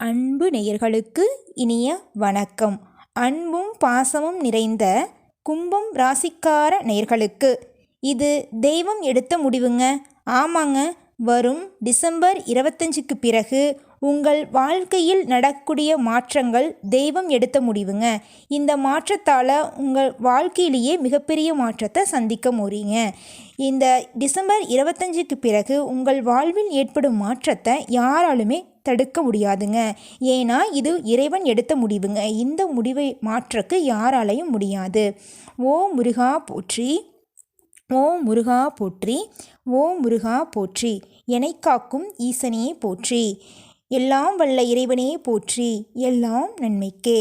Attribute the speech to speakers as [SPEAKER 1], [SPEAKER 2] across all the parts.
[SPEAKER 1] அன்பு நேயர்களுக்கு இனிய வணக்கம். அன்பும் பாசமும் நிறைந்த கும்பம் ராசிக்கார நேயர்களுக்கு. இது தெய்வம் எடுத்த முடிவுங்க. ஆமாங்க வரும் டிசம்பர் இருபத்தஞ்சுக்கு பிறகு உங்கள் வாழ்க்கையில் நடக்கூடிய மாற்றங்கள் தெய்வம் எடுத்த முடிவுங்க. இந்த மாற்றத்தால் உங்கள் வாழ்க்கையிலேயே மிகப்பெரிய மாற்றத்தை சந்திக்க முடியுங்க இந்த டிசம்பர் இருபத்தஞ்சுக்கு பிறகு உங்கள் வாழ்வில் ஏற்படும் மாற்றத்தை யாராலுமே தடுக்க முடியாதுங்க. ஏன்னா இது இறைவன் எடுத்த முடிவுங்க. இந்த முடிவை மாற்றக்கு யாராலையும் முடியாது. ஓ முருகா போற்றி ஓ முருகா போற்றி ஓ முருகா போற்றி என்னை காக்கும் ஈசனையே போற்றி எல்லாம் வல்ல இறைவனே போற்றி எல்லாம் நன்மைக்கே.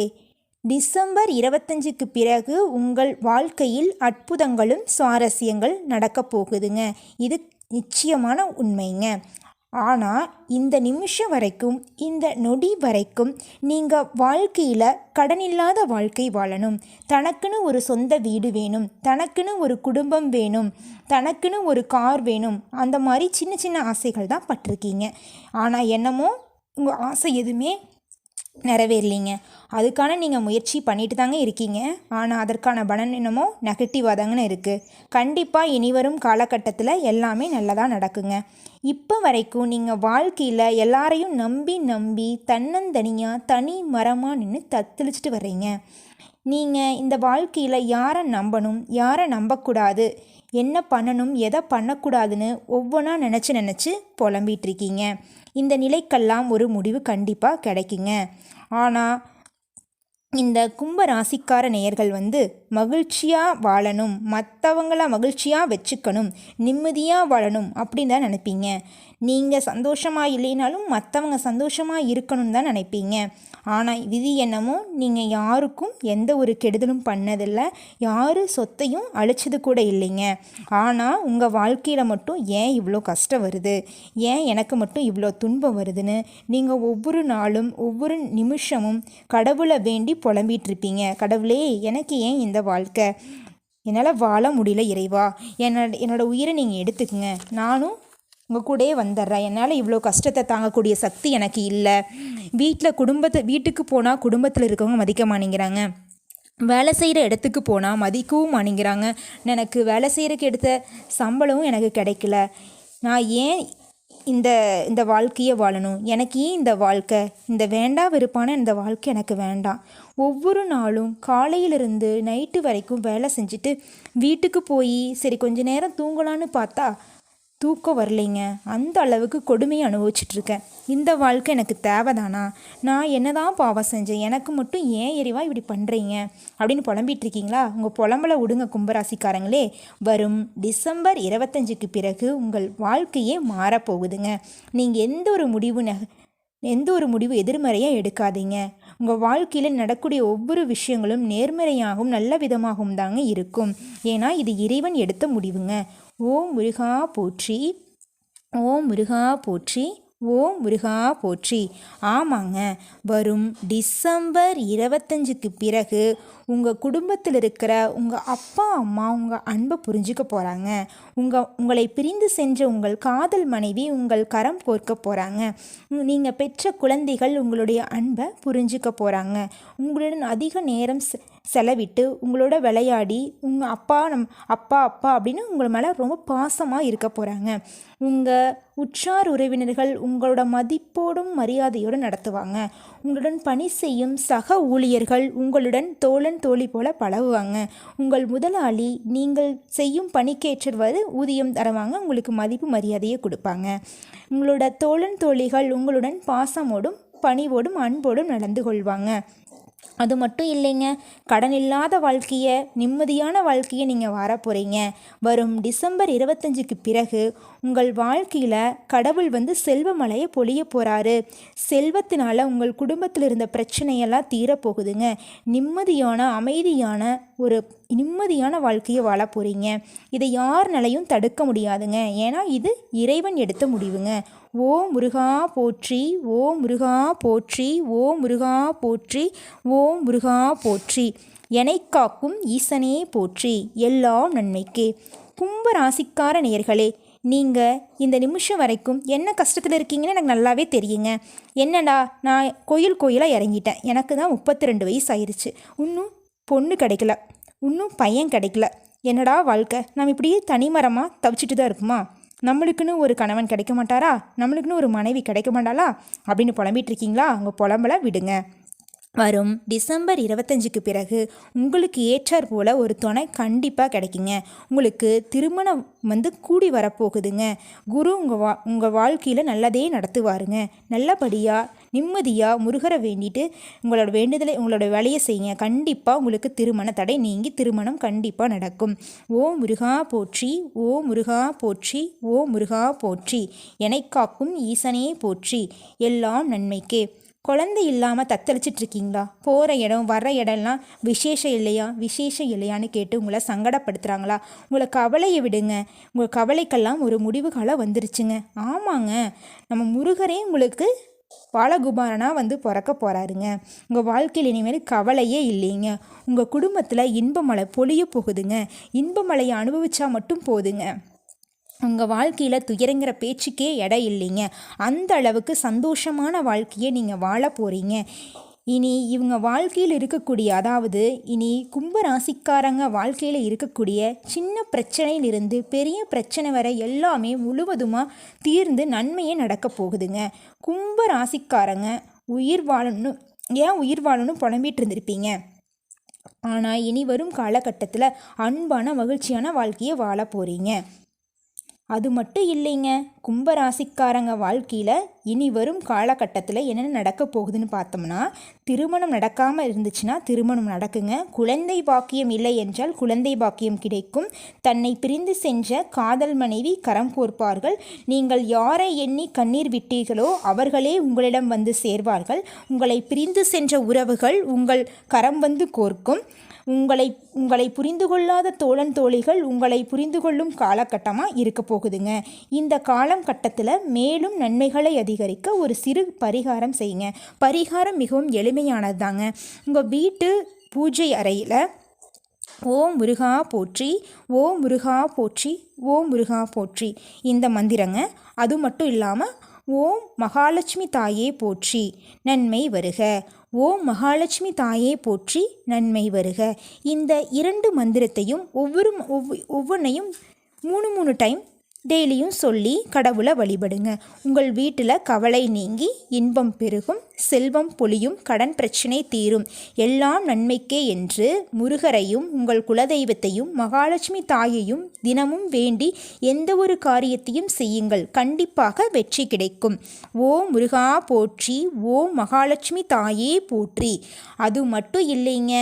[SPEAKER 1] டிசம்பர் இருபத்தஞ்சுக்கு பிறகு உங்கள் வாழ்க்கையில் அற்புதங்களும் சுவாரஸ்யங்கள் நடக்கப் போகுதுங்க. இது நிச்சயமான உண்மைங்க. ஆனால் இந்த நிமிஷம் வரைக்கும் இந்த நொடி வரைக்கும் நீங்கள் வாழ்க்கையில் கடனில்லாத வாழ்க்கை வாழணும். தனக்குன்னு ஒரு சொந்த வீடு வேணும் தனக்குன்னு ஒரு குடும்பம் வேணும் தனக்குன்னு ஒரு கார் வேணும். அந்த மாதிரி சின்ன சின்ன ஆசைகள் தான் பட்டிருக்கீங்க. ஆனால் என்னமோ உங்கள் ஆசை எதுவுமே நிறைவேறலிங்க. அதுக்கான நீங்கள் முயற்சி பண்ணிட்டு தாங்க இருக்கீங்க. ஆனால் அதற்கான பலன் என்னமோ நெகட்டிவாக தாங்கன்னு இருக்குது கண்டிப்பாக இனி வரும் காலகட்டத்தில் எல்லாமே நல்லதாக நடக்குங்க. இப்போ வரைக்கும் நீங்கள் வாழ்க்கையில் எல்லாரையும் நம்பி நம்பி தன்னந்தனியாக தனி மரமாக நின்று தத்தளிச்சிட்டு வர்றீங்க. நீங்கள் இந்த வாழ்க்கையில் யாரை நம்பணும் யாரை நம்பக்கூடாது என்ன பண்ணணும் எதை பண்ணக்கூடாதுன்னு ஒவ்வொன்றா நினச்சி நினச்சி புலம்பிகிட்ருக்கீங்க இந்த நிலைக்கெல்லாம் ஒரு முடிவு கண்டிப்பாக கிடைக்குங்க. ஆனால் இந்த கும்ப ராசிக்கார நேயர்கள் வந்து மகிழ்ச்சியாக வாழணும் மற்றவங்கள மகிழ்ச்சியாக வச்சுக்கணும் நிம்மதியாக வாழணும் அப்படின்னு தான் நினைப்பீங்க. நீங்கள் சந்தோஷமாக இல்லைனாலும் மற்றவங்க சந்தோஷமாக இருக்கணும்னு தான் நினைப்பீங்க. ஆனால் விதி என்னமோ நீங்கள் யாருக்கும் எந்த ஒரு கெடுதலும் பண்ணதில்லை. யார் சொத்தையும் அழிச்சது கூட இல்லைங்க. ஆனால் உங்கள் வாழ்க்கையில் மட்டும் ஏன் இவ்வளோ கஷ்டம் வருது? ஏன் எனக்கு மட்டும் இவ்வளோ துன்பம் வருதுன்னு நீங்கள் ஒவ்வொரு நாளும் ஒவ்வொரு நிமிஷமும் கடவுளை வேண்டி புலம்பிகிட்ருப்பீங்க கடவுளே எனக்கு ஏன் இந்த வாழ்க்கை? என்னால் வாழ முடியல இறைவா. என்னோட என்னோடய உயிரை நீங்கள் எடுத்துக்கங்க. நானும் உங்கள் கூடயே வந்துடுறேன் என்னால் இவ்வளோ கஷ்டத்தை தாங்கக்கூடிய சக்தி எனக்கு இல்லை. வீட்டில் குடும்பத்தை வீட்டுக்கு போனால் குடும்பத்தில் இருக்கவங்க மதிக்க மாட்டேங்கிறாங்க. வேலை செய்கிற இடத்துக்கு போனால் மதிக்கவும் மாட்டேங்கிறாங்க. எனக்கு வேலை செய்கிறக்கு எடுத்த சம்பளமும் எனக்கு கிடைக்கல. நான் ஏன் இந்த இந்த வாழ்க்கையை வாழணும்? எனக்கு ஏன் இந்த வாழ்க்கை? இந்த வேண்டா விருப்பான இந்த வாழ்க்கை எனக்கு வேண்டாம். ஒவ்வொரு நாளும் காலையிலிருந்து நைட்டு வரைக்கும் வேலை செஞ்சுட்டு வீட்டுக்கு போய் சரி கொஞ்ச நேரம் தூங்கலான்னு பார்த்தா தூக்கம் வரலைங்க. அந்த அளவுக்கு கொடுமையை அனுபவிச்சிட்ருக்கேன். இந்த வாழ்க்கை எனக்கு தேவைதானா? நான் என்ன தான் பாவம் செஞ்சேன். எனக்கு மட்டும் ஏன் எரிவா இப்படி பண்ணுறீங்க அப்படின்னு புலம்பிகிட்டு இருக்கீங்களா உங்கள் புலம்பலை விடுங்க கும்பராசிக்காரங்களே. வரும் டிசம்பர் இருபத்தஞ்சுக்கு பிறகு உங்கள் வாழ்க்கையே மாறப்போகுதுங்க. நீங்கள் எந்த ஒரு முடிவு ந எந்த ஒரு முடிவு எதிர்மறையாக எடுக்காதீங்க. உங்கள் வாழ்க்கையில் நடக்கூடிய ஒவ்வொரு விஷயங்களும் நேர்மறையாகவும் நல்ல விதமாகவும் தாங்க இருக்கும். ஏன்னா இது இறைவன் எடுத்த முடிவுங்க. ஓம் முருகா போற்றி. ஓம் முருகா போற்றி. ஓம் முருகா போற்றி. ஆமாங்க. வரும் டிசம்பர் இருபத்தஞ்சுக்கு பிறகு உங்கள் குடும்பத்தில் இருக்கிற உங்கள் அப்பா அம்மா உங்கள் அன்பை புரிஞ்சுக்க போகிறாங்க உங்கள் உங்களை பிரிந்து சென்ற உங்கள் காதல் மனைவி உங்கள் கரம் கோர்க்க போகிறாங்க நீங்கள் பெற்ற குழந்தைகள் உங்களுடைய அன்பை புரிஞ்சுக்க போகிறாங்க உங்களுடன் அதிக நேரம் செலவிட்டு உங்களோட விளையாடி உங்கள் அப்பா நம் அப்பா அப்பா அப்படின்னு உங்கள் மேலே ரொம்ப பாசமாக இருக்க போகிறாங்க உங்கள் உற்றார் உறவினர்கள் உங்களோட மதிப்போடும் மரியாதையோடு நடத்துவாங்க. உங்களுடன் பணி செய்யும் சக ஊழியர்கள் உங்களுடன் தோழன் தோழி போல பழகுவாங்க. உங்கள் முதலாளி நீங்கள் செய்யும் பணிக்கேற்றவாறு ஊதியம் தருவாங்க. உங்களுக்கு மதிப்பு மரியாதையை கொடுப்பாங்க. உங்களோட தோழன் தோழிகள் உங்களுடன் பாசமோடும் பணிவோடும் அன்போடும் நடந்து கொள்வாங்க. அது மட்டும் இல்லைங்க. கடன் இல்லாத வாழ்க்கையை நிம்மதியான வாழ்க்கையை நீங்கள் வர போகிறீங்க வரும் டிசம்பர் இருபத்தஞ்சுக்கு பிறகு உங்கள் வாழ்க்கையில் கடவுள் வந்து செல்வமலையை பொழிய போகிறாரு செல்வத்தினால் உங்கள் குடும்பத்தில் இருந்த பிரச்சனையெல்லாம் தீரப்போகுதுங்க. நிம்மதியான அமைதியான ஒரு நிம்மதியான வாழ்க்கையை வாழ போகிறீங்க இதை யார்னாலையும் தடுக்க முடியாதுங்க. ஏன்னா இது இறைவன் எடுத்த முடிவுங்க. ஓ முருகா போற்றி ஓ முருகா போற்றி ஓ முருகா போற்றி ஓ முருகா போற்றி. எனை காக்கும் ஈசனே போற்றி எல்லாம் நன்மைக்கே. கும்ப ராசிக்கார நேர்களே நீங்கள் இந்த நிமிஷம் வரைக்கும் என்ன கஷ்டத்தில் இருக்கீங்கன்னு எனக்கு நல்லாவே தெரியுங்க. என்னடா நான் கோயில் கோயிலாக இறங்கிட்டேன். எனக்கு தான் முப்பத்தி ரெண்டு வயசு ஆயிடுச்சு இன்னும் பொண்ணு கிடைக்கல. இன்னும் பையன் கிடைக்கல. என்னடா வாழ்க்கை? நம்ம இப்படியே தனிமரமாக தவிச்சிட்டு தான் இருக்குமா? நம்மளுக்குன்னு ஒரு கணவன் கிடைக்க மாட்டாரா நம்மளுக்குன்னு ஒரு மனைவி கிடைக்க மாட்டாளா அப்படின்னு புலம்பிட்டு இருக்கீங்களா உங்கள் புலம்பலை விடுங்க. வரும் டிசம்பர் இருபத்தஞ்சுக்கு பிறகு உங்களுக்கு ஏற்றாற் போல் ஒரு துணை கண்டிப்பாக கிடைக்குங்க. உங்களுக்கு திருமணம் வந்து கூடி வரப்போகுதுங்க. குரு உங்கள் வா உங்கள் வாழ்க்கையில் நல்லதே நடத்துவாருங்க. நல்லபடியாக நிம்மதியாக முருகரை வேண்டிட்டு உங்களோட வேண்டுதலை உங்களோட வேலையை செய்யுங்க. கண்டிப்பாக உங்களுக்கு திருமண தடை நீங்கி திருமணம் கண்டிப்பாக நடக்கும். ஓ முருகா போற்றி ஓ முருகா போற்றி ஓ முருகா போற்றி. எனை காக்கும் ஈசனே போற்றி. எல்லாம் நன்மைக்கே. குழந்தை இல்லாமல் தத்தளிச்சிட்டு இருக்கீங்களா? போகிற இடம் வர்ற இடம்லாம் விசேஷம் இல்லையா விசேஷம் இல்லையான்னு கேட்டு உங்களை சங்கடப்படுத்துகிறாங்களா உங்களை கவலையை விடுங்க. உங்கள் கவலைக்கெல்லாம் ஒரு முடிவு காலம் வந்துருச்சுங்க. ஆமாங்க. நம்ம முருகரே உங்களுக்கு பாலகுமாரனாக வந்து பிறக்க போகிறாருங்க உங்கள் வாழ்க்கையில் இனிமேல் கவலையே இல்லைங்க. உங்கள் குடும்பத்தில் இன்பமலை பொழிய போகுதுங்க. இன்பமலையை அனுபவிச்சா மட்டும் போதுங்க. உங்கள் வாழ்க்கையில் துயரங்கிற பேச்சுக்கே இடம் இல்லைங்க. அந்த அளவுக்கு சந்தோஷமான வாழ்க்கையை நீங்கள் வாழ போகிறீங்க இனி இவங்க வாழ்க்கையில் இருக்கக்கூடிய அதாவது இனி கும்ப ராசிக்காரங்க வாழ்க்கையில் இருக்கக்கூடிய சின்ன பிரச்சனையிலிருந்து பெரிய பிரச்சனை வரை எல்லாமே முழுவதுமாக தீர்ந்து நன்மையே நடக்க போகுதுங்க. கும்ப ராசிக்காரங்க உயிர் வாழணும் ஏன் உயிர் வாழணும் புலம்பிட்டு இருந்திருப்பீங்க. ஆனால் இனி வரும் காலகட்டத்தில் அன்பான மகிழ்ச்சியான வாழ்க்கையை வாழ போகிறீங்க அது மட்டும் இல்லைங்க. கும்பராசிக்காரங்க வாழ்க்கையில் இனி வரும் காலகட்டத்தில் என்னென்ன நடக்க போகுதுன்னு பார்த்தோம்னா திருமணம் நடக்காமல் இருந்துச்சுன்னா திருமணம் நடக்குங்க. குழந்தை பாக்கியம் இல்லை என்றால் குழந்தை பாக்கியம் கிடைக்கும். தன்னை பிரிந்து சென்ற காதல் மனைவி கரம் கோர்ப்பார்கள். நீங்கள் யாரை எண்ணி கண்ணீர் விட்டீர்களோ அவர்களே உங்களிடம் வந்து சேர்வார்கள். உங்களை பிரிந்து சென்ற உறவுகள் உங்கள் கரம் வந்து கோர்க்கும். உங்களை உங்களை புரிந்து கொள்ளாத தோழன் தோழிகள் உங்களை புரிந்து கொள்ளும் காலகட்டமாக இருக்க போகுதுங்க. இந்த காலம் கட்டத்தில் மேலும் நன்மைகளை அதிகரிக்க ஒரு சிறு பரிகாரம் செய்யுங்க. பரிகாரம் மிகவும் எளிமையானது தாங்க உங்கள் வீட்டு பூஜை அறையில் ஓம் முருகா போற்றி ஓ முருகா போற்றி ஓ முருகா போற்றி. இந்த மந்திரங்க அது மட்டும் இல்லாமல் ஓம் மகாலட்சுமி தாயே போற்றி. நன்மை வருக. ஓம் மகாலட்சுமி தாயே போற்றி நன்மை வருக. இந்த இரண்டு மந்திரத்தையும் ஒவ்வொரு ஒவ்வொன்றையும் மூணு மூணு டைம் டெய்லியும் சொல்லி கடவுளை வழிபடுங்க. உங்கள் வீட்டில் கவலை நீங்கி இன்பம் பெருகும். செல்வம் பொழியும் கடன் பிரச்சனை தீரும். எல்லாம் நன்மைக்கே என்று முருகரையும் உங்கள் குலதெய்வத்தையும் மகாலட்சுமி தாயையும் தினமும் வேண்டி எந்த ஒரு காரியத்தையும் செய்யுங்கள். கண்டிப்பாக வெற்றி கிடைக்கும். ஓ முருகா போற்றி ஓ மகாலட்சுமி தாயே போற்றி. அது மட்டும் இல்லைங்க.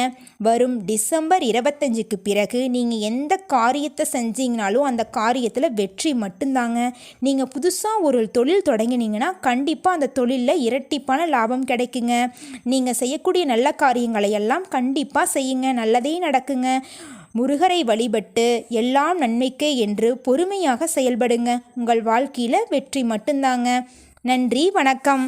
[SPEAKER 1] வரும் டிசம்பர் இருபத்தஞ்சுக்கு பிறகு நீங்கள் எந்த காரியத்தை செஞ்சீங்கனாலும் அந்த காரியத்தில் வெற்றி மட்டும்தாங்க. நீங்கள் புதுசாக ஒரு தொழில் தொடங்கினீங்கன்னா கண்டிப்பாக அந்த தொழிலில் இரட்டிப்பான லாபம் கிடைக்குங்க. நீங்கள் செய்யக்கூடிய நல்ல காரியங்களை எல்லாம் கண்டிப்பாக செய்யுங்க. நல்லதே நடக்குங்க. முருகரை வழிபட்டு எல்லாம் நன்மைக்கே என்று பொறுமையாக செயல்படுங்க. உங்கள் வாழ்க்கையில் வெற்றி மட்டும்தாங்க. நன்றி வணக்கம்.